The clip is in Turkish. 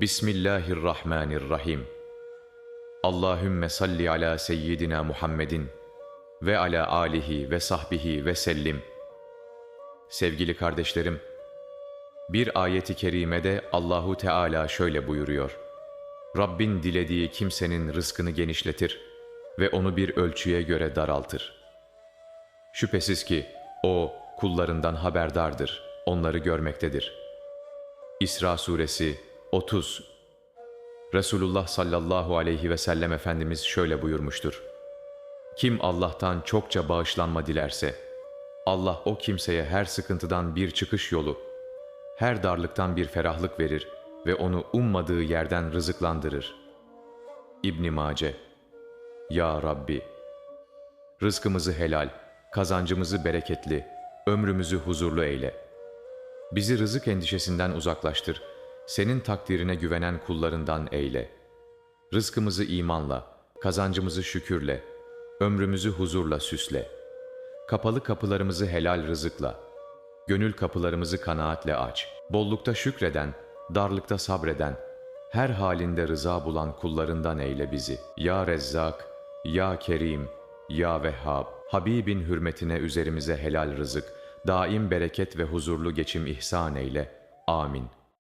Bismillahirrahmanirrahim. Allahümme salli ala seyyidina Muhammedin ve ala alihi ve sahbihi ve sellim. Sevgili kardeşlerim, bir ayeti kerimede Allahu Teala şöyle buyuruyor. Rabbin dilediği kimsenin rızkını genişletir ve onu bir ölçüye göre daraltır. Şüphesiz ki o kullarından haberdardır, onları görmektedir. İsra suresi 30 Resulullah sallallahu aleyhi ve sellem Efendimiz şöyle buyurmuştur. Kim Allah'tan çokça bağışlanma dilerse, Allah o kimseye her sıkıntıdan bir çıkış yolu, her darlıktan bir ferahlık verir ve onu ummadığı yerden rızıklandırır. İbn Mace Ya Rabbi, rızkımızı helal, kazancımızı bereketli, ömrümüzü huzurlu eyle. Bizi rızık endişesinden uzaklaştır, senin takdirine güvenen kullarından eyle. Rızkımızı imanla, kazancımızı şükürle, ömrümüzü huzurla süsle. Kapalı kapılarımızı helal rızıkla, gönül kapılarımızı kanaatle aç. Bollukta şükreden, darlıkta sabreden, her halinde rıza bulan kullarından eyle bizi. Ya Rezzak, Ya Kerim, Ya Vehhab, Habibin hürmetine üzerimize helal rızık, daim bereket ve huzurlu geçim ihsan eyle. Amin.